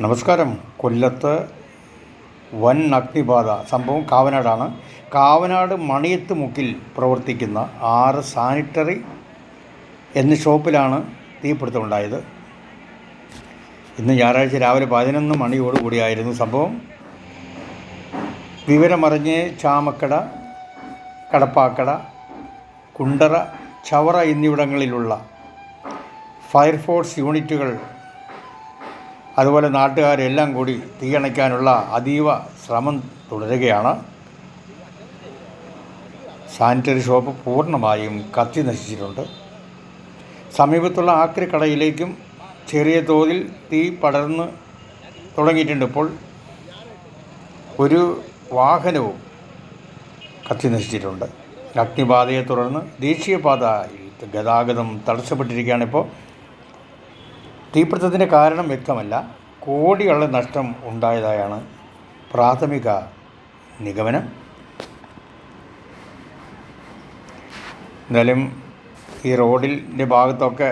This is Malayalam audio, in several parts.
നമസ്കാരം. കൊല്ലത്ത് വൻ അഗ്നിബാധ സംഭവം കാവനാടാണ്. കാവനാട് മണിയത്ത് മുക്കിൽ പ്രവർത്തിക്കുന്ന ആറ് സാനിറ്ററി എന്ന ഷോപ്പിലാണ് തീപിടുത്തമുണ്ടായത്. ഇന്ന് ഞായറാഴ്ച രാവിലെ പതിനൊന്ന് മണിയോടുകൂടിയായിരുന്നു സംഭവം. വിവരമറിഞ്ഞ് ചാമക്കട കടപ്പാക്കട കുണ്ടറ ചവറ എന്നിവിടങ്ങളിലുള്ള ഫയർഫോഴ്സ് യൂണിറ്റുകൾ അതുപോലെ നാട്ടുകാരെല്ലാം കൂടി തീയണയ്ക്കാനുള്ള അതീവ ശ്രമം തുടരുകയാണ്. സാനിറ്ററി ഷോപ്പ് പൂർണമായും കത്തി നശിച്ചിട്ടുണ്ട്. സമീപത്തുള്ള ആക്രി കടയിലേക്കും ചെറിയ തോതിൽ തീ പടർന്ന് തുടങ്ങിയിട്ടുണ്ട്. ഇപ്പോൾ ഒരു വാഹനവും കത്തി നശിച്ചിട്ടുണ്ട്. അഗ്നിബാധയെ തുടർന്ന് ദേശീയപാതയിൽ ഗതാഗതം തടസ്സപ്പെട്ടിരിക്കുകയാണ് ഇപ്പോൾ. തീപിടുത്തത്തിന്റെ കാരണം വ്യക്തമല്ല. കോടികളുടെ നഷ്ടം ഉണ്ടായതായാണ് പ്രാഥമിക നിഗമനം. എന്തായാലും ഈ റോഡിന്റെ ഭാഗത്തൊക്കെ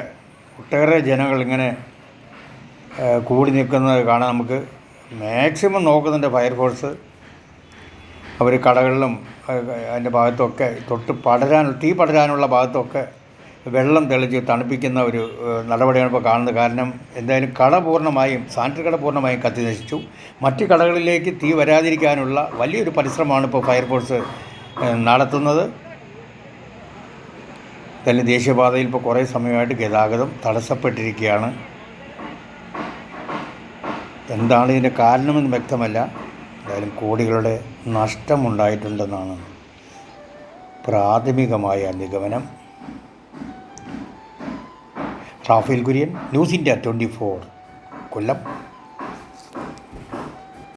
ഒട്ടേറെ ജനങ്ങൾ ഇങ്ങനെ കൂടി നിൽക്കുന്നത് കാണാൻ നമുക്ക് മാക്സിമം നോക്കുന്നുണ്ട് ഫയർഫോഴ്സ്. അവർ കടകളിലും അതിന്റെ ഭാഗത്തൊക്കെ തൊട്ട് പടരാൻ തീ പടരാനുള്ള ഭാഗത്തൊക്കെ വെള്ളം തെളിച്ച് തണുപ്പിക്കുന്ന ഒരു നടപടിയാണ് ഇപ്പോൾ കാണുന്നത്. കാരണം എന്തായാലും കട പൂർണമായും സാനിറ്ററി കട പൂർണമായും കത്തി നശിച്ചു. മറ്റ് കടകളിലേക്ക് തീ വരാതിരിക്കാനുള്ള വലിയൊരു പരിശ്രമമാണ് ഇപ്പോൾ ഫയർഫോഴ്സ് നടത്തുന്നത്. എന്തായാലും ദേശീയപാതയിൽ ഇപ്പോൾ കുറേ സമയമായിട്ട് ഗതാഗതം തടസ്സപ്പെട്ടിരിക്കുകയാണ്. എന്താണ് ഇതിന്റെ കാരണമെന്ന് വ്യക്തമല്ല. എന്തായാലും കോടികളുടെ നഷ്ടമുണ്ടായിട്ടുണ്ടെന്നാണ് പ്രാഥമികമായ നിഗമനം. Raphel Kurian news India twenty four Kollam.